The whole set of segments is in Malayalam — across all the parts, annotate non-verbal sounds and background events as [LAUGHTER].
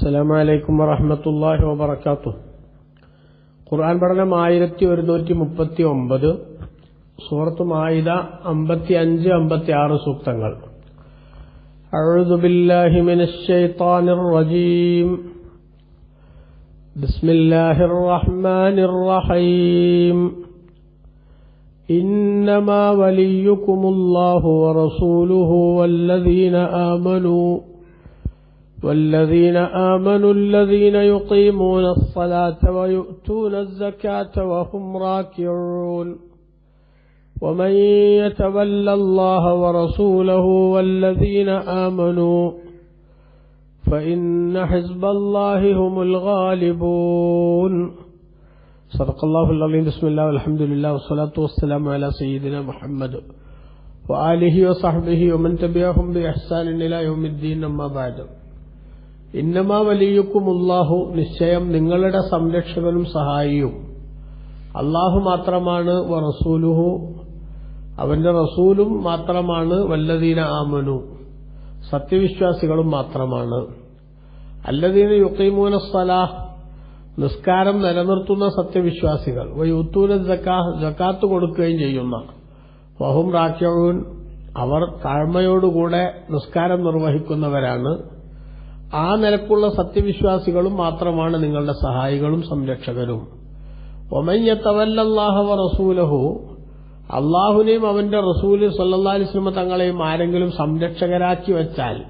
അസ്സലാം വലൈക്കും വറഹമത്തല്ലാഹി വബർക്കാത്തു ഖുർആൻ പഠനം ആയിരത്തി ഒരുന്നൂറ്റി മുപ്പത്തി ഒമ്പത് സൂറത്ത് മായിദ അമ്പത്തി അഞ്ച് അമ്പത്തി ആറ് സൂക്തങ്ങൾ أعوذ بالله من الشيطان الرجيم بسم الله الرحمن الرحيم إنما وليكم الله ورسوله والذين آمنوا والذين آمنوا الذين يقيمون الصلاة ويؤتون الزكاة وهم راكعون. ومن يتول الله ورسوله والذين آمنوا فإن حزب الله هم الغالبون. صدق الله العظيم. بسم الله والحمد لله والصلاة والسلام على سيدنا محمد وآله وصحبه ومن تبعهم بإحسان إلى يوم الدين. أما بعد. ഇന്നമാ വലിയുക്കുമുല്ലാഹു നിശ്ചയം നിങ്ങളുടെ സംരക്ഷകനും സഹായിയും. അള്ളാഹു മാത്രമാണ് റസൂലുഹു. അവന്റെ റസൂലും മാത്രമാണ് വല്ലദീന ആമനു. സത്യവിശ്വാസികളും മാത്രമാണ്. അല്ലദീന യുക്കൈമൂന സലാഹ് നിസ്കാരം നിലനിർത്തുന്ന സത്യവിശ്വാസികൾ. വയുത്തൂന ജക്കാത്ത് കൊടുക്കുകയും ചെയ്യുന്ന. വഹും റാക്യവും അവർ താഴ്മയോടുകൂടെ നിസ്കാരം നിർവഹിക്കുന്നവരാണ്. ആ നിലക്കുള്ള സത്യവിശ്വാസികളും മാത്രമാണ് നിങ്ങളുടെ സഹായികളും സംരക്ഷകരും. ഒമയ്യത്തവല്ലാഹവ റസൂലഹു. അള്ളാഹുനെയും അവന്റെ റസൂൽ സല്ലാ അലിസ്ലമ തങ്ങളെയും ആരെങ്കിലും സംരക്ഷകരാക്കി വച്ചാൽ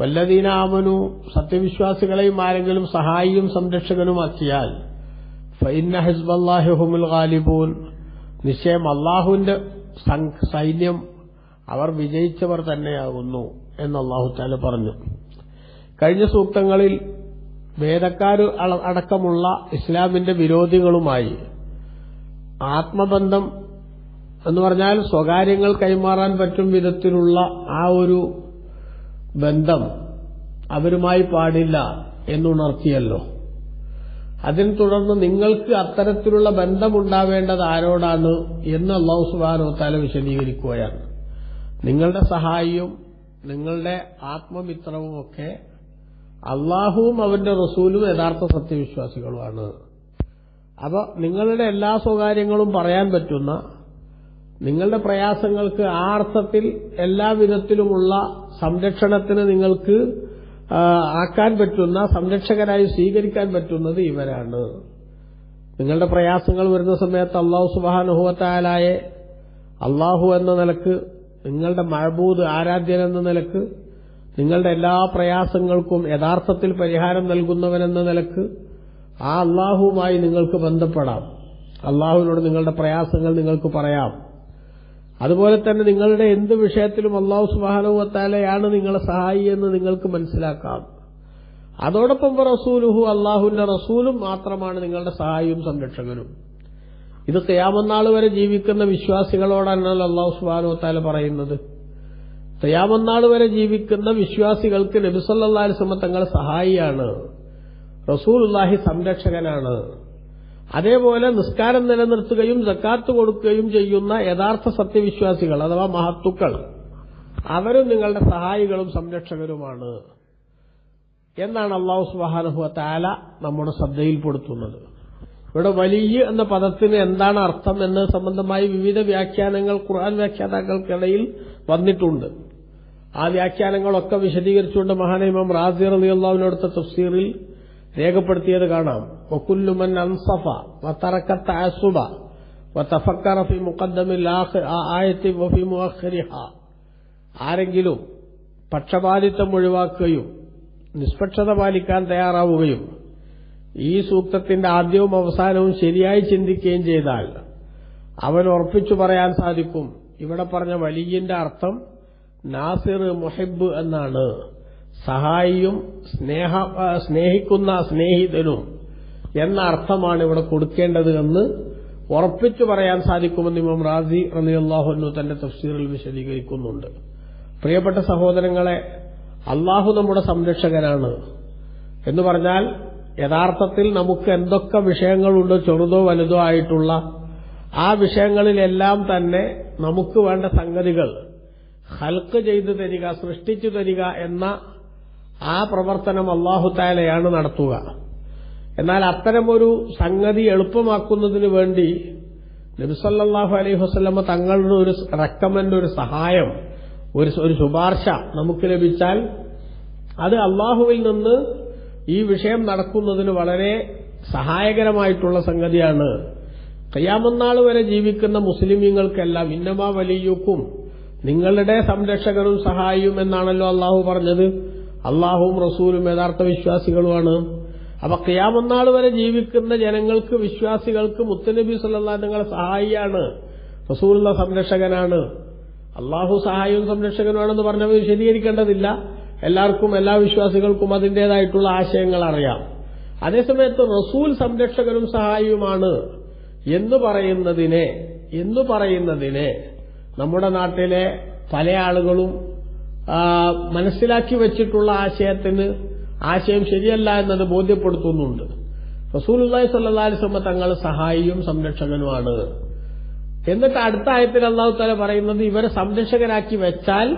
വല്ലദീനാമനു സത്യവിശ്വാസികളെയും ആരെങ്കിലും സഹായിയും സംരക്ഷകനുമാക്കിയാൽ ഫൈന്ന ഹിസ്ബല്ലാഹിഹുമുൽ ഗാലിബൂൻ. നിശ്ചയം അള്ളാഹുവിന്റെ സൈന്യം അവർ വിജയിച്ചവർ തന്നെയാകുന്നു എന്ന് അള്ളാഹു താല പറഞ്ഞു. കഴിഞ്ഞ സൂക്തങ്ങളിൽ വേദക്കാർ അടക്കമുള്ള ഇസ്ലാമിന്റെ വിരോധികളുമായി ആത്മബന്ധം എന്ന് പറഞ്ഞാൽ സ്വകാര്യങ്ങൾ കൈമാറാൻ പറ്റും വിധത്തിലുള്ള ആ ഒരു ബന്ധം അവരുമായി പാടില്ല എന്നുണർത്തിയല്ലോ. അതിനെ തുടർന്ന് നിങ്ങൾക്ക് അത്തരത്തിലുള്ള ബന്ധമുണ്ടാവേണ്ടത് ആരോടാണ് എന്ന് അള്ളാഹു സുബാനോ താല വിശദീകരിക്കുകയാണ്. നിങ്ങളുടെ സഹായിയും നിങ്ങളുടെ ആത്മമിത്രവും ഒക്കെ അള്ളാഹുവും അവന്റെ റസൂലും യഥാർത്ഥ സത്യവിശ്വാസികളുമാണ്. അപ്പൊ നിങ്ങളുടെ എല്ലാ സ്വകാര്യങ്ങളും പറയാൻ പറ്റുന്ന നിങ്ങളുടെ പ്രയാസങ്ങൾക്ക് ആ അർത്ഥത്തിൽ എല്ലാ വിധത്തിലുമുള്ള സംരക്ഷണത്തിന് നിങ്ങൾക്ക് ആക്കാൻ പറ്റുന്ന സംരക്ഷകരായി സ്വീകരിക്കാൻ പറ്റുന്നത് ഇവരാണ്. നിങ്ങളുടെ പ്രയാസങ്ങൾ വരുന്ന സമയത്ത് അള്ളാഹു സുബാനുഹുവത്തായാലായെ അള്ളാഹു എന്ന നിലയ്ക്ക് നിങ്ങളുടെ മഴബൂത് ആരാധ്യൻ എന്ന നിലയ്ക്ക് നിങ്ങളുടെ എല്ലാ പ്രയാസങ്ങൾക്കും യഥാർത്ഥത്തിൽ പരിഹാരം നൽകുന്നവനെന്ന നിലയ്ക്ക് ആ അള്ളാഹുവുമായി നിങ്ങൾക്ക് ബന്ധപ്പെടാം. അള്ളാഹുവിനോട് നിങ്ങളുടെ പ്രയാസങ്ങൾ നിങ്ങൾക്ക് പറയാം. അതുപോലെ തന്നെ നിങ്ങളുടെ എന്ത് വിഷയത്തിലും അള്ളാഹു സുബാനുവത്താലയാണ് നിങ്ങളെ സഹായി എന്ന് നിങ്ങൾക്ക് മനസ്സിലാക്കാം. അതോടൊപ്പം റസൂലുഹു അള്ളാഹുവിന്റെ റസൂലും മാത്രമാണ് നിങ്ങളുടെ സഹായിയും സംരക്ഷകനും. ഇത് ക്യാമന്നാൾ വരെ ജീവിക്കുന്ന വിശ്വാസികളോടാണല്ലോ അള്ളാഹു സുബാനുവത്താല പറയുന്നത്. തയ്യാമന്നാൾ വരെ ജീവിക്കുന്ന വിശ്വാസികൾക്ക് നബിസല്ലാസ്മ തങ്ങൾ സഹായിയാണ്. റസൂലുല്ലാഹി സംരക്ഷകനാണ്. അതേപോലെ നിസ്കാരം നിലനിർത്തുകയും ജക്കാത്ത് കൊടുക്കുകയും ചെയ്യുന്ന യഥാർത്ഥ സത്യവിശ്വാസികൾ അഥവാ മഹത്തുക്കൾ അവരും നിങ്ങളുടെ സഹായികളും സംരക്ഷകരുമാണ് എന്നാണ് അള്ളാഹു സുബാനുഹു താല നമ്മുടെ ശ്രദ്ധയിൽപ്പെടുത്തുന്നത്. ഇവിടെ വലിയ എന്ന പദത്തിന് എന്താണ് അർത്ഥം എന്നത് സംബന്ധമായി വിവിധ വ്യാഖ്യാനങ്ങൾ ഖുർആൻ വ്യാഖ്യാതാക്കൾക്കിടയിൽ വന്നിട്ടുണ്ട്. ആ വ്യാഖ്യാനങ്ങളൊക്കെ വിശദീകരിച്ചുകൊണ്ട് മഹാനൈമം റാസിർ അലി അള്ളാഹുവിനടുത്ത തഫ്സീറിൽ രേഖപ്പെടുത്തിയത് കാണാം. വക്കുല്ലുമൻ അൻസഫ വത്തറക്കത്ത അസുബ വത്തഫക്കറ ഫി മുഖദ്ദമിൽ ആയത്തി വഫി മുഹരിഹ ആരെങ്കിലും പക്ഷപാതിത്വം ഒഴിവാക്കുകയും നിഷ്പക്ഷത പാലിക്കാൻ തയ്യാറാവുകയും ഈ സൂക്തത്തിന്റെ ആദ്യവും അവസാനവും ശരിയായി ചിന്തിക്കുകയും ചെയ്താൽ അവൻ ഉറപ്പിച്ചു പറയാൻ സാധിക്കും. ഇവിടെ പറഞ്ഞ വലിയന്റെ അർത്ഥം നാസിർ മുഹിബ് എന്നാണ്. സഹായിയും സ്നേഹ സ്നേഹിക്കുന്ന സ്നേഹിതനും എന്ന അർത്ഥമാണ് ഇവിടെ കൊടുക്കേണ്ടത് എന്ന് ഉറപ്പിച്ചു പറയാൻ സാധിക്കുമെന്ന് ഇമാം റാസി റലിയല്ലാഹുന്നു തന്റെ തഫ്സീറിൽ വിശദീകരിക്കുന്നുണ്ട്. പ്രിയപ്പെട്ട സഹോദരങ്ങളെ അള്ളാഹു നമ്മുടെ സംരക്ഷകനാണ്. എന്ന് പറഞ്ഞാൽ യഥാർത്ഥത്തിൽ നമുക്ക് എന്തൊക്കെ വിഷയങ്ങളുണ്ടോ ചെറുതോ വലുതോ ആയിട്ടുള്ള ആ വിഷയങ്ങളിലെല്ലാം തന്നെ നമുക്ക് വേണ്ട സംഗതികൾ ഹൽക്ക് ചെയ്തു തരിക സൃഷ്ടിച്ചു തരിക എന്ന ആ പ്രവർത്തനം അള്ളാഹു താലയാണ് നടത്തുക. എന്നാൽ അത്തരമൊരു സംഗതി എളുപ്പമാക്കുന്നതിന് വേണ്ടി നബിസല്ലാഹു അലൈഹി വസ്ലമ തങ്ങളുടെ ഒരു റെക്കമെന്റ് ഒരു സഹായം ഒരു ഒരു ശുപാർശ നമുക്ക് ലഭിച്ചാൽ അത് അള്ളാഹുവിൽ നിന്ന് ഈ വിഷയം നടക്കുന്നതിന് വളരെ സഹായകരമായിട്ടുള്ള സംഗതിയാണ്. കയ്യാമന്നാൾ വരെ ജീവിക്കുന്ന മുസ്ലിമീങ്ങൾക്കെല്ലാം ഇന്നമാ വലിയുക്കും നിങ്ങളുടെ സംരക്ഷകരും സഹായിയും എന്നാണല്ലോ അള്ളാഹു പറഞ്ഞത്. അള്ളാഹുവും റസൂലും യഥാർത്ഥ വിശ്വാസികളുമാണ്. അപ്പൊ ക്യാമന്നാൾ വരെ ജീവിക്കുന്ന ജനങ്ങൾക്ക് വിശ്വാസികൾക്ക് മുത്തനബി സല്ലാ നിങ്ങളെ സഹായിയാണ്. റസൂലുള്ള സംരക്ഷകനാണ്. അള്ളാഹു സഹായവും സംരക്ഷകനുമാണെന്ന് പറഞ്ഞവർ വിശദീകരിക്കേണ്ടതില്ല. എല്ലാവർക്കും എല്ലാ വിശ്വാസികൾക്കും അതിന്റേതായിട്ടുള്ള ആശയങ്ങൾ അറിയാം. അതേസമയത്ത് റസൂൽ സംരക്ഷകനും സഹായിയുമാണ്. എന്ന് പറയുന്നതിനെ എന്ന് പറയുന്നതിനെ നമ്മുടെ നാട്ടിലെ പല ആളുകളും മനസ്സിലാക്കി വെച്ചിട്ടുള്ള ആശയത്തിന് ആശയം ശരിയല്ല എന്നത് ബോധ്യപ്പെടുത്തുന്നുണ്ട്. റസൂലുല്ലായി സല്ലാസ്മ തങ്ങൾ സഹായിയും സംരക്ഷകനുമാണ്. എന്നിട്ട് അടുത്ത ആയത്തിൽ അള്ളാഹു താല പറയുന്നത് ഇവരെ സംരക്ഷകരാക്കി വെച്ചാൽ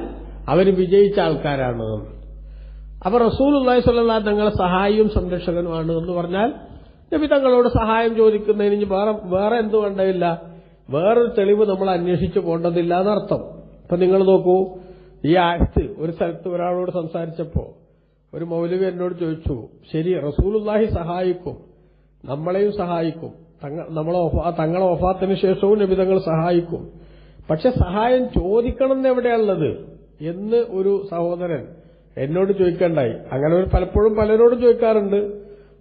അവർ വിജയിച്ച ആൾക്കാരാണ്. അപ്പൊ റസൂലുള്ളാഹി സല്ലാ തങ്ങളെ സഹായിയും സംരക്ഷകനുമാണ് എന്ന് പറഞ്ഞാൽ നബി തങ്ങളോട് സഹായം ചോദിക്കുന്നതിന് വേറെ വേറെ വേറൊരു തെളിവ് നമ്മൾ അന്വേഷിച്ചു പോണ്ടതില്ല എന്നർത്ഥം ഇപ്പൊ നിങ്ങൾ നോക്കൂ ഈ ആയത്ത് ഒരു സ്ഥലത്ത് ഒരാളോട് സംസാരിച്ചപ്പോ ഒരു മൗലവി എന്നോട് ചോദിച്ചു ശരി റസൂലുല്ലാഹി സഹായിക്കും നമ്മളെയും സഹായിക്കും നമ്മളെ തങ്ങളെ ഒഫാത്തിന് ശേഷവും നബി തങ്ങൾ സഹായിക്കും. പക്ഷെ സഹായം ചോദിക്കണം എന്ന് എവിടെയാണുള്ളത് എന്ന് ഒരു സഹോദരൻ എന്നോട് ചോദിക്കണ്ടായി. അങ്ങനെ ഒരു പലപ്പോഴും പലരോടും ചോദിക്കാറുണ്ട്.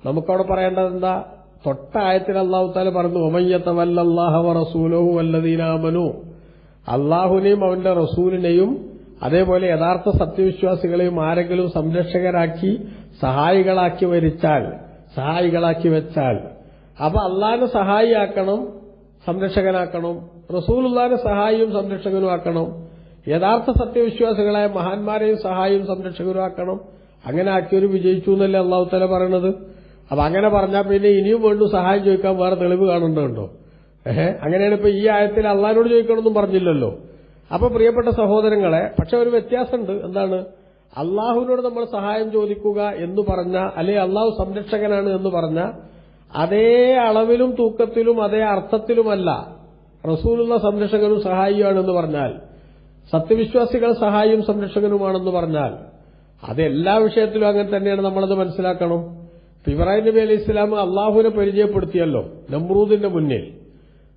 നമുക്കവിടെ പറയേണ്ടത് എന്താ തൊട്ട ആയത്തിൽ അള്ളാഹു താല പറഞ്ഞു ഒമയ്യത്തവല്ലാഹവ റസൂലഹു വല്ലദീനാമനു അള്ളാഹുനെയും അവന്റെ റസൂലിനെയും അതേപോലെ യഥാർത്ഥ സത്യവിശ്വാസികളെയും ആരെങ്കിലും സംരക്ഷകരാക്കി സഹായികളാക്കി വരിച്ചാൽ സഹായികളാക്കി വെച്ചാൽ അപ്പൊ അള്ളാഹിനെ സഹായിയാക്കണം സംരക്ഷകനാക്കണം റസൂലുള്ളാഹിനെ സഹായിയും സംരക്ഷകനും ആക്കണം യഥാർത്ഥ സത്യവിശ്വാസികളായ മഹാന്മാരെയും സഹായിയും സംരക്ഷകരും ആക്കണം അങ്ങനെ ആക്കിയൊരു വിജയിച്ചു എന്നല്ലേ അള്ളാഹു തല പറയണത്? അപ്പൊ അങ്ങനെ പറഞ്ഞാൽ പിന്നെ ഇനിയും വേണ്ടു സഹായം ചോദിക്കാൻ വേറെ തെളിവ് കാണുന്നുണ്ടോ ഏഹ്? അങ്ങനെയാണ് ഇപ്പൊ ഈ ആയത്തിൽ അള്ളഹാനോട് ചോദിക്കണമെന്നും പറഞ്ഞില്ലല്ലോ. അപ്പൊ പ്രിയപ്പെട്ട സഹോദരങ്ങളെ പക്ഷെ ഒരു വ്യത്യാസമുണ്ട്. എന്താണ്? അള്ളാഹുവിനോട് നമ്മൾ സഹായം ചോദിക്കുക എന്ന് പറഞ്ഞ അല്ലെ അള്ളാഹു സംരക്ഷകനാണ് എന്ന് പറഞ്ഞ അതേ അളവിലും തൂക്കത്തിലും അതേ അർത്ഥത്തിലുമല്ല റസൂലുള്ള സംരക്ഷകനും സഹായിയാണെന്ന് പറഞ്ഞാൽ സത്യവിശ്വാസികൾ സഹായിയും സംരക്ഷകനുമാണെന്ന് പറഞ്ഞാൽ അത് എല്ലാ വിഷയത്തിലും അങ്ങനെ തന്നെയാണ് നമ്മളത് മനസ്സിലാക്കണം. ഇബ്രാഹിം നബി അലൈഹി ഇസ്ലാം അള്ളാഹുവിനെ പരിചയപ്പെടുത്തിയല്ലോ നമ്രൂദിന്റെ മുന്നിൽ.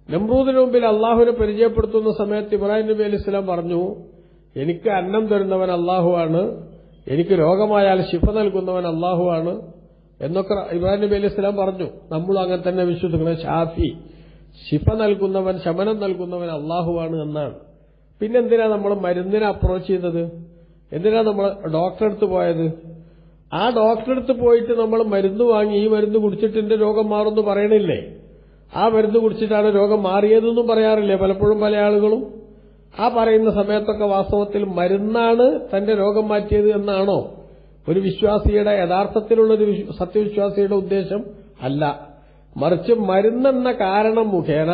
നമ്രൂദിന് മുമ്പിൽ അള്ളാഹുവിനെ പരിചയപ്പെടുത്തുന്ന സമയത്ത് ഇബ്രാഹിം നബി അലൈഹി ഇസ്ലാം പറഞ്ഞു എനിക്ക് അന്നം തരുന്നവൻ അള്ളാഹുവാണ് എനിക്ക് രോഗമായാൽ ശിഫ നൽകുന്നവൻ അള്ളാഹുവാണ് എന്നൊക്കെ ഇബ്രാഹിം നബി അലൈഹി ഇസ്ലാം പറഞ്ഞു. നമ്മൾ അങ്ങനെ തന്നെ വിശ്വസിക്കുന്നത് ഷാഫി ശിഫ നൽകുന്നവൻ ശമനം നൽകുന്നവൻ അള്ളാഹുവാണ് എന്നാണ്. പിന്നെന്തിനാ നമ്മൾ മരുന്നിനെ അപ്രോച്ച് ചെയ്തത്? എന്തിനാ നമ്മൾ ഡോക്ടറെ അടുത്ത് പോയത്? ആ ഡോക്ടറെ അടുത്ത് പോയിട്ട് നമ്മൾ മരുന്ന് വാങ്ങി ഈ മരുന്ന് കുടിച്ചിട്ട് രോഗം മാറുമെന്ന് പറയണില്ലേ? ആ മരുന്ന് കുടിച്ചിട്ടാണ് രോഗം മാറിയതെന്നും പറയാറില്ലേ പലപ്പോഴും പല ആളുകളും? ആ പറയുന്ന സമയത്തൊക്കെ വാസ്തവത്തിൽ മരുന്നാണ് തന്റെ രോഗം മാറ്റിയത് എന്നാണോ? ഒരു വിശ്വാസിയുടെ യഥാർത്ഥത്തിലുള്ള ഒരു സത്യവിശ്വാസിയുടെ ഉദ്ദേശം അല്ല. മറിച്ച് മരുന്നെന്ന കാരണം മുഖേന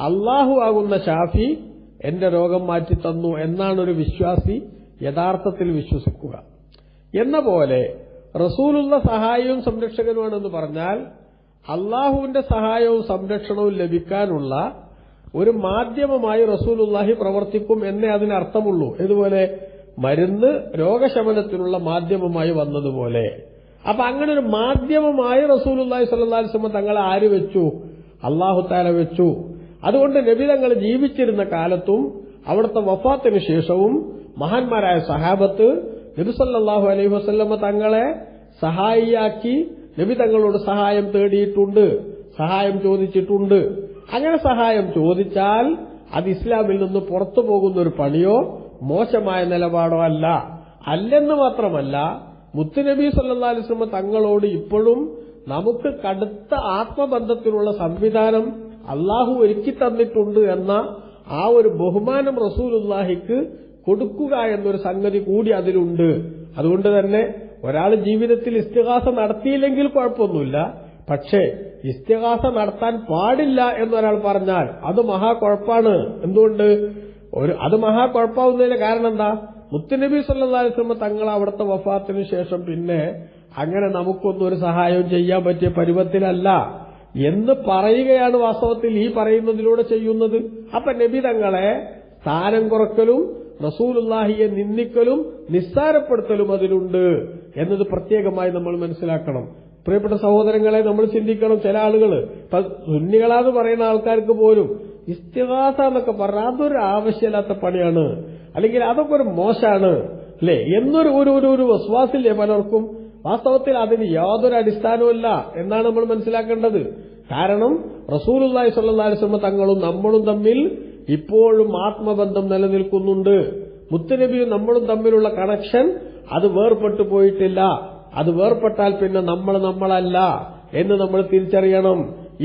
അള്ളാഹു ആകുന്ന ഷാഫി എന്റെ രോഗം മാറ്റി തന്നു എന്നാണ് ഒരു വിശ്വാസി യഥാർത്ഥത്തിൽ വിശ്വസിക്കുക. എന്ന പോലെ റസൂലുള്ള സഹായവും സംരക്ഷകനുമാണെന്ന് പറഞ്ഞാൽ അള്ളാഹുവിന്റെ സഹായവും സംരക്ഷണവും ലഭിക്കാനുള്ള ഒരു മാധ്യമമായി റസൂലുല്ലാഹി പ്രവർത്തിക്കും എന്നേ അതിനർത്ഥമുള്ളൂ ഇതുപോലെ മരുന്ന് രോഗശമനത്തിനുള്ള മാധ്യമമായി വന്നതുപോലെ. അപ്പൊ അങ്ങനെ ഒരു മാധ്യമമായി റസൂലുല്ലാഹി സ്വല്ലാസ്മ തങ്ങളെ ആര് വെച്ചു? അള്ളാഹു താല വെച്ചു. അതുകൊണ്ട് നബി തങ്ങൾ ജീവിച്ചിരുന്ന കാലത്തും അവിടുത്തെ വഫാത്തിന് ശേഷവും മഹാന്മാരായ സഹാബത്ത് നബിസല്ലാഹു അലൈഹി വസ്ല്ലമ്മ തങ്ങളെ സഹായിയാക്കി നബി തങ്ങളോട് സഹായം തേടിയിട്ടുണ്ട് സഹായം ചോദിച്ചിട്ടുണ്ട്. അങ്ങനെ സഹായം ചോദിച്ചാൽ അത് ഇസ്ലാമിൽ നിന്ന് പുറത്തു പോകുന്ന ഒരു പണിയോ മോശമായ നിലപാടോ അല്ല. അല്ലെന്ന് മാത്രമല്ല മുത്തുനബി സല്ലാ അലിസ്ലമ തങ്ങളോട് ഇപ്പോഴും നമുക്ക് കടുത്ത ആത്മബന്ധത്തിനുള്ള സംവിധാനം അള്ളാഹു ഒരുക്കി തന്നിട്ടുണ്ട് എന്ന ആ ഒരു ബഹുമാനം റസൂലുല്ലാഹിക്ക് കൊടുക്കുക എന്നൊരു സംഗതി കൂടി അതിലുണ്ട്. അതുകൊണ്ട് തന്നെ ഒരാൾ ജീവിതത്തിൽ ഇസ്തിഹാസ നടത്തിയില്ലെങ്കിൽ കുഴപ്പമൊന്നുമില്ല. പക്ഷേ ഇസ്തിഹാസ നടത്താൻ പാടില്ല എന്നൊരാൾ പറഞ്ഞാൽ അത് മഹാ കുഴപ്പാണ് എന്തുകൊണ്ട്? ഒരു അത് മഹാ കുഴപ്പാവുന്നതിന് കാരണം എന്താ? മുത്തുനബി സല്ലാസ്ലമ തങ്ങൾ അവിടുത്തെ വഫാത്തിന് ശേഷം പിന്നെ അങ്ങനെ നമുക്കൊന്നും ഒരു സഹായവും ചെയ്യാൻ പറ്റിയ പരുവത്തിലല്ല. എന്ന് പറയുകയാണ് വാസ്തവത്തിൽ ഈ പറയുന്നതിലൂടെ ചെയ്യുന്നത്. അപ്പൊ നബി തങ്ങളെ സ്ഥാനം കുറക്കലും റസൂലുല്ലാഹിയെ നിന്ദിക്കലും നിസ്സാരപ്പെടുത്തലും അതിലുണ്ട് എന്നത് പ്രത്യേകമായി നമ്മൾ മനസ്സിലാക്കണം. പ്രിയപ്പെട്ട സഹോദരങ്ങളെ നമ്മൾ ചിന്തിക്കണം ചില ആളുകൾ സുന്നികളാന്ന് പറയുന്ന ആൾക്കാർക്ക് പോലും ഇസ്തിഹാസ എന്നൊക്കെ പറഞ്ഞാൽ അതൊരു ആവശ്യമില്ലാത്ത പണിയാണ്. അല്ലെങ്കിൽ അതൊക്കെ ഒരു മോശമാണ്. അല്ലേ? എന്നൊരു ഒരു ഒരു ഒരു വിശ്വാസില്ലേ പലർക്കും? വാസ്തവത്തിൽ അതിന് യാതൊരു അടിസ്ഥാനവുമില്ല എന്നാണ് നമ്മൾ മനസ്സിലാക്കേണ്ടത്. കാരണം അലൈഹി വസല്ലം തങ്ങളും നമ്മളും തമ്മിൽ ഇപ്പോഴും ആത്മബന്ധം നിലനിൽക്കുന്നുണ്ട്. മുത്തുനബിയും നമ്മളും തമ്മിലുള്ള കണക്ഷൻ അത് വേർപെട്ടു പോയിട്ടില്ല. അത് വേർപെട്ടാൽ പിന്നെ നമ്മൾ നമ്മളല്ല എന്ന് നമ്മൾ തിരിച്ചറിയണം.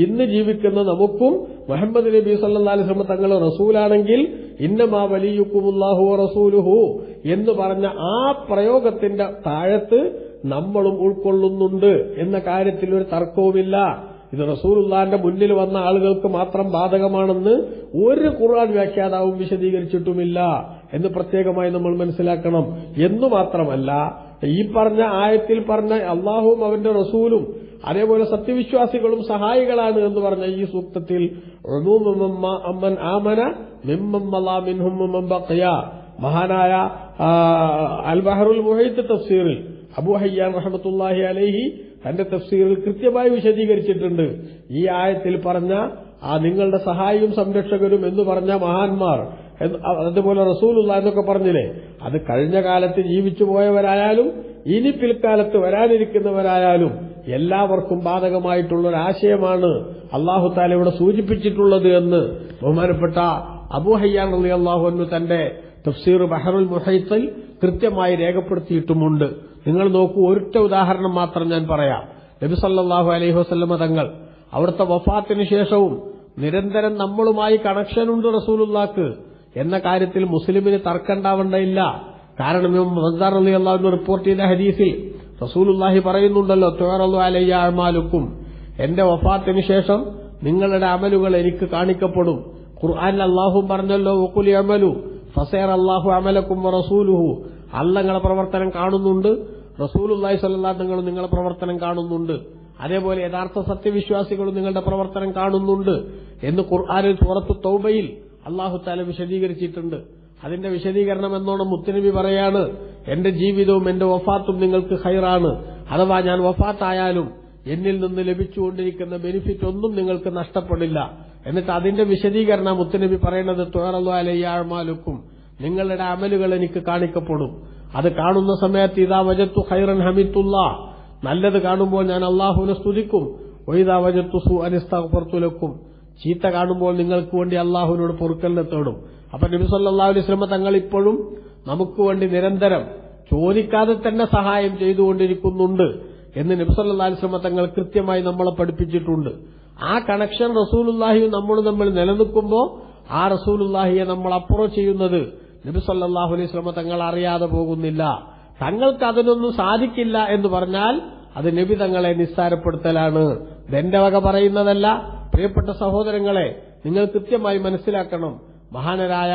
ഇന്ന് ജീവിക്കുന്ന നമുക്കും മുഹമ്മദ് നബി സല്ലി അലിസ്ലമ തങ്ങൾ റസൂലാണെങ്കിൽ ഇന്നമാ വലിയുക്കുമുല്ലാഹു റസൂലുഹു എന്ന് പറഞ്ഞ ആ പ്രയോഗത്തിന്റെ താഴത്ത് നമ്മളും ഉൾക്കൊള്ളുന്നുണ്ട് എന്ന കാര്യത്തിൽ ഒരു തർക്കവുമില്ല. ഇത് റസൂലുള്ളാന്റെ മുന്നിൽ വന്ന ആളുകൾക്ക് മാത്രം ബാധകമാണെന്ന് ഒരു ഖുർആൻ വ്യാഖ്യാതാവും വിശദീകരിച്ചിട്ടുമില്ല എന്ന് പ്രത്യേകമായി നമ്മൾ മനസ്സിലാക്കണം. എന്നു മാത്രമല്ല ഈ പറഞ്ഞ ആയത്തിൽ പറഞ്ഞ അള്ളാഹുവും അവന്റെ റസൂലും അതേപോലെ സത്യവിശ്വാസികളും സഹായികളാണ് എന്ന് പറഞ്ഞ ഈ സൂക്തത്തിൽ ആമന മഹാനായ അൽ ബഹറുൽ മുഹൈത്ത് തഫ്സീറിൽ അബു ഹയ്യാൻ റഹമത്തുല്ലാഹി അലൈഹി തന്റെ തഫ്സീറിൽ കൃത്യമായി വിശദീകരിച്ചിട്ടുണ്ട്. ഈ ആയത്തിൽ പറഞ്ഞ ആ നിങ്ങളുടെ സഹായിയും സംരക്ഷകരും എന്ന് പറഞ്ഞ മഹാന്മാർ അതുപോലെ റസൂലുള്ള എന്നൊക്കെ പറഞ്ഞില്ലേ? അത് കഴിഞ്ഞ കാലത്ത് ജീവിച്ചു പോയവരായാലും ഇനി പിൽക്കാലത്ത് വരാനിരിക്കുന്നവരായാലും എല്ലാവർക്കും ബാധകമായിട്ടുള്ള ഒരു ആശയമാണ് അള്ളാഹു താല ഇവിടെ സൂചിപ്പിച്ചിട്ടുള്ളത് എന്ന് ബഹുമാനപ്പെട്ട അബു ഹയ്യാൻ അള്ളാഹു തന്റെ തഫ്സീർ ബഹറുൽ മുഹൈത്തിൽ കൃത്യമായി രേഖപ്പെടുത്തിയിട്ടുമുണ്ട്. നിങ്ങൾ നോക്കൂ ഒരൊറ്റ ഉദാഹരണം മാത്രം ഞാൻ പറയാം. നബി സല്ലാഹു അലൈഹി വസ്ലമ തങ്ങൾ അവിടുത്തെ വഫാത്തിന് ശേഷവും നിരന്തരം നമ്മളുമായി കണക്ഷനുണ്ട് റസൂലുള്ളാക്ക് എന്ന കാര്യത്തിൽ മുസ്ലിമിന് തർക്കണ്ടാവേണ്ടയില്ല കാരണം മസാർ അലി അള്ളാഹുവിന് റിപ്പോർട്ട് ചെയ്ത ഹദീസിൽ റസൂലുല്ലാഹി പറയുന്നുണ്ടല്ലോ തോറല്ലു അലയ്യ അമാലുക്കും എന്റെ വഫാത്തിന് ശേഷം നിങ്ങളുടെ അമലുകൾ എനിക്ക് കാണിക്കപ്പെടും. ഖുർആൻ അള്ളാഹു പറഞ്ഞല്ലോ ഒക്കുലി അമലു ഫസേർ അള്ളാഹു അമലക്കും റസൂലുഹു. അല്ല നിങ്ങളെ പ്രവർത്തനം കാണുന്നുണ്ട്. റസൂലുല്ലായി സല്ലാ നിങ്ങൾ നിങ്ങളുടെ പ്രവർത്തനം കാണുന്നുണ്ട്. അതേപോലെ യഥാർത്ഥ സത്യവിശ്വാസികളും നിങ്ങളുടെ പ്രവർത്തനം കാണുന്നുണ്ട് എന്ന് ഖുർആാനിൽ പുറത്ത് തൗബയിൽ അള്ളാഹു താല വിശദീകരിച്ചിട്ടുണ്ട്. അതിന്റെ വിശദീകരണം എന്നോണം മുത്തനബി പറയാണ് എന്റെ ജീവിതവും എന്റെ വഫാത്തും നിങ്ങൾക്ക് ഹൈറാണ് അഥവാ ഞാൻ വഫാത്തായാലും എന്നിൽ നിന്ന് ലഭിച്ചുകൊണ്ടിരിക്കുന്ന ബെനിഫിറ്റ് ഒന്നും നിങ്ങൾക്ക് നഷ്ടപ്പെടില്ല. എന്നിട്ട് അതിന്റെ വിശദീകരണം മുത്തനബി പറയുന്നത് തുയറലു അലയ്യാഴ്മാലുക്കും നിങ്ങളുടെ അമലുകൾ എനിക്ക് കാണിക്കപ്പെടും. അത് കാണുന്ന സമയത്ത് ഇതാ വജത്തു ഖൈറൻ ഹമിത്തുള്ള നല്ലത് കാണുമ്പോൾ ഞാൻ അള്ളാഹുവിനെ സ്തുതിക്കും. ഒയ്താ വജത്തു സു അനിസ്തഫർത്തുലക്കും ചീത്ത കാണുമ്പോൾ നിങ്ങൾക്ക് വേണ്ടി അള്ളാഹുവിനോട് പൊറുക്കലിനെ തേടും. അപ്പൊ നബി സല്ലാ തങ്ങൾ ഇപ്പോഴും നമുക്ക് വേണ്ടി നിരന്തരം ചോദിക്കാതെ തന്നെ സഹായം ചെയ്തുകൊണ്ടിരിക്കുന്നുണ്ട് എന്ന് നബി സല്ലാ അലിസ്ലമ തങ്ങൾ കൃത്യമായി നമ്മളെ പഠിപ്പിച്ചിട്ടുണ്ട്. ആ കണക്ഷൻ റസൂലുല്ലാഹിയും നമ്മൾ തമ്മിൽ നിലനിൽക്കുമ്പോൾ ആ റസൂലുല്ലാഹിയെ നമ്മൾ അപ്രോച്ച് ചെയ്യുന്നത് നബി സല്ലാഹു അലൈഹി സ്വലമ തങ്ങൾ അറിയാതെ പോകുന്നില്ല. തങ്ങൾക്ക് അതിനൊന്നും സാധിക്കില്ല എന്ന് പറഞ്ഞാൽ അത് നബി തങ്ങളെ നിസ്സാരപ്പെടുത്തലാണ്. ഇതെന്റെ വക പറയുന്നതല്ല. പ്രിയപ്പെട്ട സഹോദരങ്ങളെ നിങ്ങൾ കൃത്യമായി മനസ്സിലാക്കണം. മഹാനരായ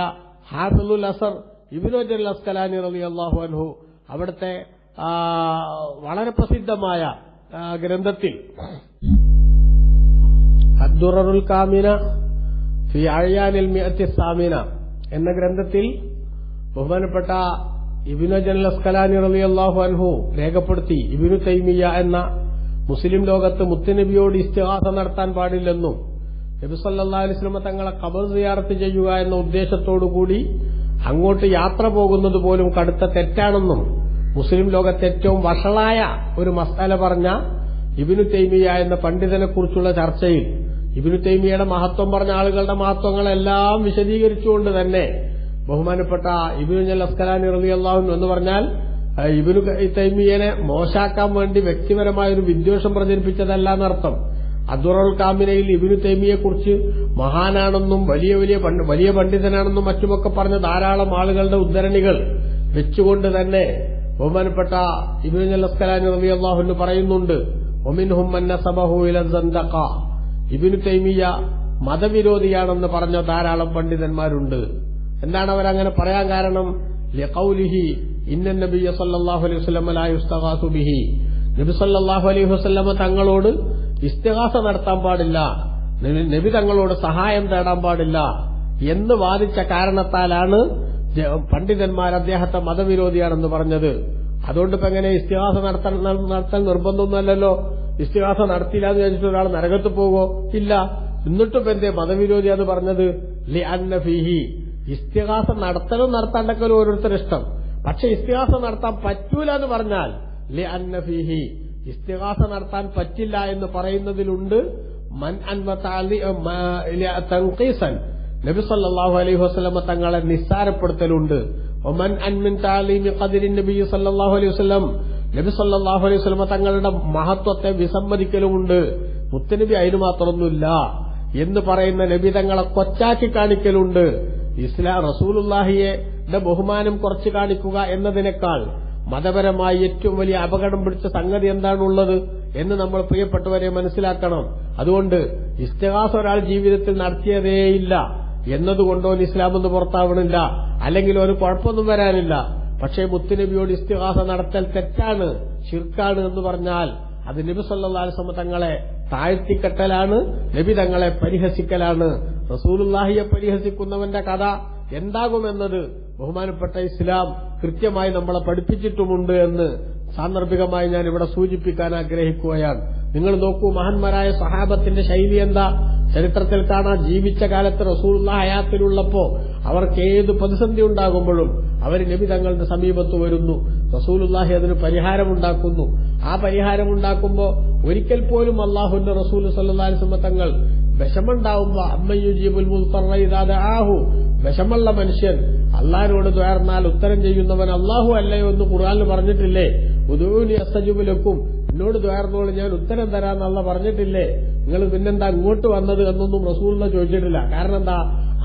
ഹാഫിദുൽ അസർ ഇബിനോജൽ അസ്കലാനി റലി അള്ളാഹു അൻഹു അവിടുത്തെ വളരെ പ്രസിദ്ധമായ ഗ്രന്ഥത്തിൽ അദ്ദുറുൽ കാമിന ഫി മിയത്തി സാമിന എന്ന ഗ്രന്ഥത്തിൽ ബഹുമാനപ്പെട്ട ഇബിനു ജനൽ അസ്കലാനി റലി അള്ളാഹു അൻഹു രേഖപ്പെടുത്തി ഇബിനു തൈമിയ എന്ന മുസ്ലിം ലോകത്ത് മുത്തുനബിയോട് ഇസ്തിഹാസ നടത്താൻ പാടില്ലെന്നും നബി സല്ലാ അലിസ്ലമ തങ്ങളെ കബർ സിയാറത്ത് ചെയ്യുക എന്ന ഉദ്ദേശത്തോടുകൂടി അങ്ങോട്ട് യാത്ര പോകുന്നത് പോലും കടുത്ത തെറ്റാണെന്നും മുസ്ലിം ലോകത്ത് ഏറ്റവും വഷളായ ഒരു മസാല പറഞ്ഞ ഇബിനു തൈമിയ എന്ന പണ്ഡിതനെക്കുറിച്ചുള്ള ചർച്ചയിൽ ഇബിനു തൈമിയയുടെ മഹത്വം പറഞ്ഞ ആളുകളുടെ മഹത്വങ്ങളെല്ലാം വിശദീകരിച്ചുകൊണ്ട് തന്നെ ബഹുമാനപ്പെട്ട ഇബിനു ജൽ അസ്കലാനി റലി അള്ളാഹു എന്ന് പറഞ്ഞാൽ ഇബിനു തൈമിയനെ മോശാക്കാൻ വേണ്ടി വ്യക്തിപരമായ ഒരു വിദ്വേഷം പ്രചരിപ്പിച്ചതല്ല എന്നർത്ഥം. അദ്വറുൽ കാമിനയിൽ ഇബിനു തൈമിയെക്കുറിച്ച് മഹാനാണെന്നും വലിയ വലിയ വലിയ പണ്ഡിതനാണെന്നും മറ്റുമൊക്കെ പറഞ്ഞ ധാരാളം ആളുകളുടെ ഉദ്ധരണികൾ വെച്ചുകൊണ്ട് തന്നെ ബഹുമാനപ്പെട്ട ഇബിനു ജൽ അസ്കലാനി റലി എന്ന് പറയുന്നുണ്ട് ഒമിൻഹും സബഹു ഇലന്തക ഇബിനു തൈമിയ മതവിരോധിയാണെന്ന് പറഞ്ഞ ധാരാളം പണ്ഡിതന്മാരുണ്ട്. എന്താണ് അവരങ്ങനെ പറയാൻ കാരണം? ലഖൗലിഹി ഇന്ന നബിയ അലൈഹി വസല്ലം ബിഹി. നബി സല്ലല്ലാഹു അലൈഹി വസല്ലമ തങ്ങളോട് ഇസ്തിഗാസ നടത്താൻ പാടില്ല. നബി- തങ്ങളോട് സഹായം തേടാൻ പാടില്ല. എന്ന് വാദിച്ച കാരണത്താലാണ് പണ്ഡിതന്മാർ അദ്ദേഹത്തെ മതവിരോധിയാണെന്ന് പറഞ്ഞത്. അതുകൊണ്ട് ഇപ്പൊ എങ്ങനെ ഇസ്തിഹാസ നടത്താൻ നടത്താൻ നിർബന്ധമൊന്നുമല്ലല്ലോ? ഇസ്തിഹാസ നടത്തിയില്ല എന്ന് വിചാരിച്ചിട്ട് ഒരാൾ നരകത്ത് പോകോ ഇല്ല. എന്നിട്ടും എന്തേ മതവിരോധിയാന്ന് പറഞ്ഞത്? ലി അന്ന ഫീഹി. ഇസ്തിഹാസ നടത്തണം നടത്താണ്ടൊക്കെ ഒരു ഓരോരുത്തർ ഇഷ്ടം. പക്ഷെ ഇസ്തിഹാസ നടത്താൻ പറ്റൂല എന്ന് പറഞ്ഞാൽ ലി അന്നഫിഹി ഇസ്തിഹാസ നടത്താൻ പറ്റില്ല എന്ന് പറയുന്നതിലുണ്ട് മൻ തൻഖീസൻ. നബി സല്ലാഹു അലൈഹി വസ്ലമ തങ്ങളെ നിസ്സാരപ്പെടുത്തലുണ്ട്. ഒമൻ അൻമിൻ താലീമി ഖദിരി നബി സല്ലാഹു അലൈഹി വസ്ലം നബി സല്ലാഹു അലൈഹി വസ്ലമ തങ്ങളുടെ മഹത്വത്തെ വിസമ്മതിക്കലുമുണ്ട്. മുത്തനബി അതിന് മാത്രമൊന്നുമില്ല എന്ന് പറയുന്ന നബി തങ്ങളെ കൊച്ചാക്കി കാണിക്കലുണ്ട്. ഇസ്ലാം റസൂലുല്ലാഹിയെ ബഹുമാനം കുറച്ച് കാണിക്കുക എന്നതിനേക്കാൾ മതപരമായി ഏറ്റവും വലിയ അപകടം പിടിച്ച സംഗതി എന്താണുള്ളത് എന്ന് നമ്മൾ പ്രിയപ്പെട്ടവരെ മനസ്സിലാക്കണം. അതുകൊണ്ട് ഇസ്തിഹാസ് ഒരാൾ ജീവിതത്തിൽ നടത്തിയതേയില്ല എന്നതുകൊണ്ടോ ഇസ്ലാം എന്ന് പുറത്താവണില്ല. അല്ലെങ്കിൽ ഒരു കുഴപ്പമൊന്നും വരാനില്ല. പക്ഷേ മുത്തുനബിയോട് ഇസ്തിഹാസ നടത്തൽ തെറ്റാണ് ഷിർക്കാണ് എന്ന് പറഞ്ഞാൽ അത് നബി സല്ലാസ്മ തങ്ങളെ താഴ്ത്തിക്കെട്ടലാണ് നബി തങ്ങളെ പരിഹസിക്കലാണ് റസൂലുല്ലാഹിയെ പരിഹസിക്കുന്നവന്റെ കഥ എന്താകുമെന്നത് ബഹുമാനപ്പെട്ട ഇസ്ലാം കൃത്യമായി നമ്മളെ പഠിപ്പിച്ചിട്ടുമുണ്ട് എന്ന് സാന്ദർഭികമായി ഞാൻ ഇവിടെ സൂചിപ്പിക്കാൻ ആഗ്രഹിക്കുകയാണ്. നിങ്ങൾ നോക്കൂ മഹാന്മാരായ സഹാബത്തിന്റെ ശൈലി എന്താ? ചരിത്രത്തിൽ കാണാൻ ജീവിച്ച കാലത്ത് റസൂലുള്ള ഹയാത്തിലുള്ളപ്പോ അവർക്ക് ഏത് പ്രതിസന്ധി ഉണ്ടാകുമ്പോഴും അവർ നബി തങ്ങളുടെ സമീപത്ത് വരുന്നു. റസൂലുല്ലാഹി അതിന് പരിഹാരമുണ്ടാക്കുന്നു. ആ പരിഹാരമുണ്ടാക്കുമ്പോ ഒരിക്കൽ പോലും അള്ളാഹുന്റെ റസൂൽ സല്ലാസ്മ തങ്ങൾ വിഷമുണ്ടാവുമ്പോ അമ്മയുജീബുൽ ആഹു വിഷമുള്ള മനുഷ്യൻ അള്ളാഹിനോട് തുയർന്നാൽ ഉത്തരം ചെയ്യുന്നവൻ അള്ളാഹു അല്ലയോ എന്ന് ഖുറാനിൽ പറഞ്ഞിട്ടില്ലേ? ഉദൂനി അസജുബിലൊക്കും എന്നോട് ദ്വാർന്നോൾ ഞാൻ ഉത്തരം തരാന്ന് അള്ള പറഞ്ഞിട്ടില്ലേ? നിങ്ങൾ പിന്നെന്താ ഇങ്ങോട്ട് വന്നത് എന്നൊന്നും റസൂലിനെ ചോദിച്ചിട്ടില്ല. കാരണം എന്താ?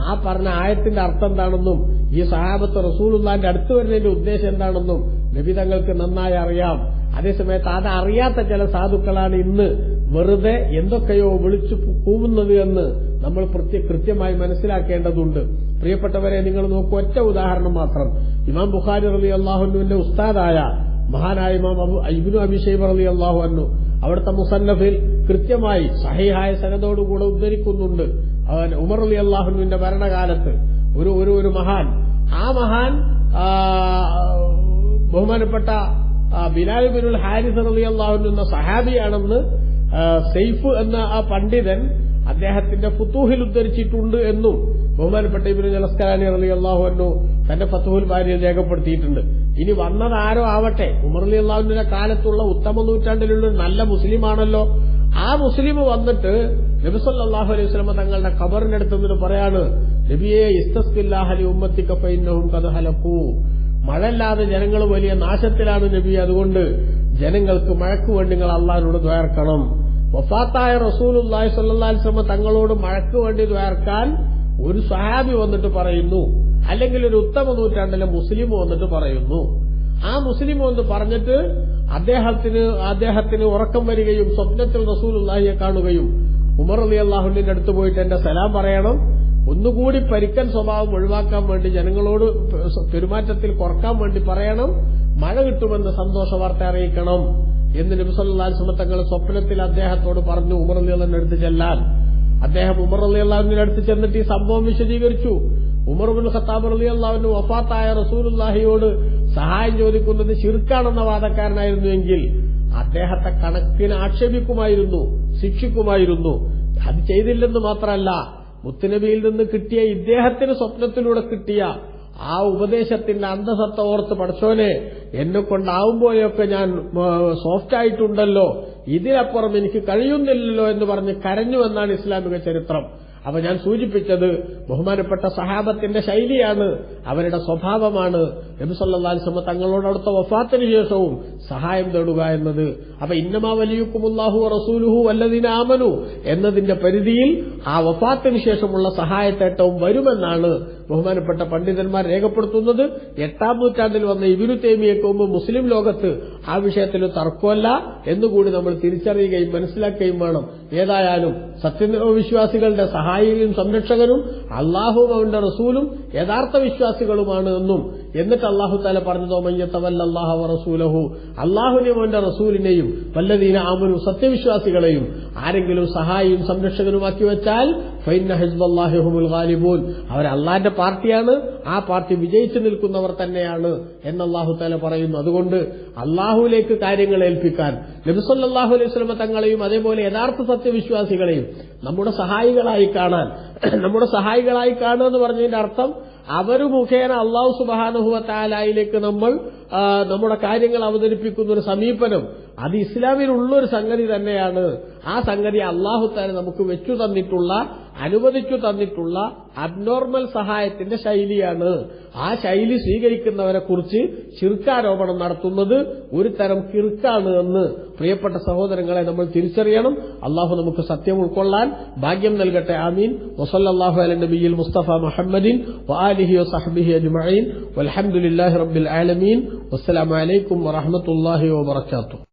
ആ പറഞ്ഞ ആയത്തിന്റെ അർത്ഥം എന്താണെന്നും ഈ സഹാബത്ത് റസൂലുള്ളാന്റെ അടുത്ത് വരുന്നതിന്റെ ഉദ്ദേശം എന്താണെന്നും നബി തങ്ങൾക്ക് നന്നായി അറിയാം. അതേസമയത്ത് അത് അറിയാത്ത ചില സാധുക്കളാണ് ഇന്ന് വെറുതെ എന്തൊക്കെയോ വിളിച്ചു കൂവുന്നത് എന്ന് നമ്മൾ കൃത്യമായി മനസ്സിലാക്കേണ്ടതുണ്ട്. പ്രിയപ്പെട്ടവരെ നിങ്ങൾ നോക്കൂ ഒറ്റ ഉദാഹരണം മാത്രം. ഇമാം ബുഖാരി റലി അള്ളാഹുനുവിന്റെ ഉസ്താദായ മഹാനായ ഇമാം ഇബിനു അഭിഷേബ് റലി അള്ളാഹു അന്നു അവിടുത്തെ മുസന്നഫിൽ കൃത്യമായി സഹിഹായ സനതോടുകൂടെ ഉദ്ധരിക്കുന്നുണ്ട്. ഉമർ അലി അള്ളാഹുനുവിന്റെ ഭരണകാലത്ത് ഒരു ഒരു ഒരു മഹാൻ ആ മഹാൻ ബഹുമാനപ്പെട്ട ബിലാൽ ബിനുൽ ഹാരിസ് റലി അള്ളാഹുനു എന്ന സഹാബിയാണെന്ന് സെയ്ഫ് എന്ന ആ പണ്ഡിതൻ അദ്ദേഹത്തിന്റെ ഫുത്തൂഹിൽ ഉദ്ധരിച്ചിട്ടുണ്ട് എന്നും ബഹുമാനപ്പെട്ട ഇബിന് അലി അള്ളാഹു എന്നു തന്റെ ഫത്തുഹുൽ ഭാര്യയിൽ രേഖപ്പെടുത്തിയിട്ടുണ്ട്. ഇനി വന്നതാരോ ആവട്ടെ? ഉമർ അലി അള്ളാഹുവിന്റെ കാലത്തുള്ള ഉത്തമ നൂറ്റാണ്ടിലുള്ള നല്ല മുസ്ലിമാണല്ലോ. ആ മുസ്ലിം വന്നിട്ട് നബിസല്ലാഹു അലൈഹി സ്വലമ തങ്ങളുടെ ഖബറിനടുത്ത് നിന്ന് പറയാണ് മഴയില്ലാതെ ജനങ്ങൾ വലിയ നാശത്തിലാണ് നബി അതുകൊണ്ട് ജനങ്ങൾക്ക് മഴക്ക് വേണ്ടി നിങ്ങൾ അള്ളാഹിനോട് ദ്വേർക്കണം വഫാത്തായ റസൂലുല്ലാഹി വസല്ലം തങ്ങളോട് മഴക്ക് വേണ്ടി ദ്വേർക്കാൻ ഒരു സഹാബി വന്നിട്ട് പറയുന്നു. അല്ലെങ്കിൽ ഒരു ഉത്തമ നൂറ്റാണ്ടിലെ മുസ്ലിം വന്നിട്ട് പറയുന്നു. ആ മുസ്ലിം വന്ന് പറഞ്ഞിട്ട് അദ്ദേഹത്തിന് അദ്ദേഹത്തിന് ഉറക്കം വരികയും സ്വപ്നത്തിൽ റസൂലുല്ലാഹിയെ കാണുകയും ഉമർ അലി അള്ളാഹുലിന്റെ അടുത്ത് പോയിട്ട് എന്റെ സലാം പറയണം. ഒന്നുകൂടി പരിക്കൻ സ്വഭാവം ഒഴിവാക്കാൻ വേണ്ടി ജനങ്ങളോട് പെരുമാറ്റത്തിൽ കുറയ്ക്കാൻ വേണ്ടി പറയണം. മഴ കിട്ടുമെന്ന് സന്തോഷ വാർത്ത അറിയിക്കണം എന്ന് നബിസല്ലാൽ സുമത്തങ്ങൾ സ്വപ്നത്തിൽ അദ്ദേഹത്തോട് പറഞ്ഞു ഉമർ അള്ളാഹിന്റെ അടുത്ത് ചെല്ലാൻ. അദ്ദേഹം ഉമർ അലി അള്ളാഹുവിന്റെ അടുത്ത് ചെന്നിട്ട് ഈ സംഭവം വിശദീകരിച്ചു. ഉമർ ബിൻ ഖത്താബ് അലി അള്ളാഹുവിന് വഫാത്തായ റസൂലുല്ലാഹിയോട് സഹായം ചോദിക്കുന്നത് ശിർക്കാണെന്ന വാദക്കാരനായിരുന്നുവെങ്കിൽ അദ്ദേഹത്തെ കണക്കിന് ആക്ഷേപിക്കുമായിരുന്നു ശിക്ഷിക്കുമായിരുന്നു. അത് ചെയ്തില്ലെന്ന് മാത്രമല്ല മുത്തുനബിയിൽ നിന്ന് കിട്ടിയ ഇദ്ദേഹത്തിന് സ്വപ്നത്തിലൂടെ കിട്ടിയ ആ ഉപദേശത്തിന്റെ അന്തസത്ത ഓർത്ത് പഠിച്ചോനെ എന്നെ കൊണ്ടാവുമ്പോഴൊക്കെ ഞാൻ സോഫ്റ്റ് ആയിട്ടുണ്ടല്ലോ. ഇതിനപ്പുറം എനിക്ക് കഴിയുന്നില്ലല്ലോ എന്ന് പറഞ്ഞ് കരഞ്ഞു എന്നാണ് ഇസ്ലാമിക ചരിത്രം. അപ്പൊ ഞാൻ സൂചിപ്പിച്ചത് ബഹുമാനപ്പെട്ട സഹാബത്തിന്റെ ശൈലിയാണ് അവരുടെ സ്വഭാവമാണ്. നബിസല്ലാസ്മ തങ്ങളോട് അടുത്ത വഫാത്തിന് ശേഷവും സഹായം തേടുക എന്നത് അപ്പൊ ഇന്നമാ വലിയുക്കുമുല്ലാഹു റസൂലുഹു വല്ലതിനാമനു എന്നതിന്റെ പരിധിയിൽ ആ വഫാത്തിന് ശേഷമുള്ള സഹായത്തേട്ടവും വരുമെന്നാണ് ബഹുമാനപ്പെട്ട പണ്ഡിതന്മാർ രേഖപ്പെടുത്തുന്നത്. എട്ടാം നൂറ്റാണ്ടിൽ വന്ന ഇബിനു തേമിയൊക്കെ മുസ്ലിം ലോകത്ത് ആ വിഷയത്തിൽ തർക്കമല്ല എന്നുകൂടി നമ്മൾ തിരിച്ചറിയുകയും മനസ്സിലാക്കുകയും വേണം. ഏതായാലും സത്യവിശ്വാസികളുടെ സഹായികളും സംരക്ഷകരും അള്ളാഹുവും അവന്റെ റസൂലും യഥാർത്ഥ വിശ്വാസികളുമാണ് എന്നും എന്നിട്ട് അള്ളാഹു താല പറഞ്ഞതോ മയ്യത്തവല്ലാഹു റസൂലഹു അള്ളാഹുനെയും അവന്റെ റസൂലിനെയും വല്ലതീന ആമനു സത്യവിശ്വാസികളെയും ആരെങ്കിലും സഹായിയും സംരക്ഷകനുമാക്കി വെച്ചാൽ ഫൈന ഹിസ്ബല്ലാഹിഹുൽ ഗാലിബൂൻ. അവർ അള്ളാന്റെ പാർട്ടിയാണ് ആ പാർട്ടി വിജയിച്ചു നിൽക്കുന്നവർ തന്നെയാണ് എന്ന് അള്ളാഹു താല പറയുന്നു. അതുകൊണ്ട് അള്ളാഹുലേക്ക് കാര്യങ്ങൾ ഏൽപ്പിക്കാൻ നബിസല്ലാഹു അലൈഹി സ്വലമ തങ്ങളെയും അതേപോലെ യഥാർത്ഥ സത്യവിശ്വാസികളെയും നമ്മുടെ സഹായികളായി കാണാൻ [CLEARS THROAT] നമ്മുടെ സഹായികളായി കാണുക എന്ന് പറഞ്ഞതിന്റെ അർത്ഥം അവർ മുഖേന അള്ളാഹു സുബാനുഹുവ താലായിലേക്ക് നമ്മൾ നമ്മുടെ കാര്യങ്ങൾ അവതരിപ്പിക്കുന്ന ഒരു സമീപനം അത് ഇസ്ലാമിലുള്ള ഒരു സംഗതി തന്നെയാണ്. ആ സംഗതി അള്ളാഹു തന്നെ നമുക്ക് വെച്ചു തന്നിട്ടുള്ള അനുവദിച്ചു തന്നിട്ടുള്ള അബ്നോർമൽ സഹായത്തിന്റെ ശൈലിയാണ്. ആ ശൈലി സ്വീകരിക്കുന്നവരെ കുറിച്ച് ചിർക്കാരോപണം നടത്തുന്നത് ഒരു തരം കിർക്കാണ് എന്ന് പ്രിയപ്പെട്ട സഹോദരങ്ങളെ നമ്മൾ തിരിച്ചറിയണം. അള്ളാഹു നമുക്ക് സത്യം ഉൾക്കൊള്ളാൻ ഭാഗ്യം നൽകട്ടെ. ആമീൻ. വസല്ലാഹു അല നബിയിൽ മുസ്തഫ മുഹമ്മദിൻ വആലിഹി സഹബിഹി അജ്മഈൻ. വൽഹംദുലില്ലാഹി റബ്ബിൽ ആലമീൻ. വസ്സലാമു അലൈക്കും വറഹ്മത്തുള്ളാഹി വബറകാതുഹു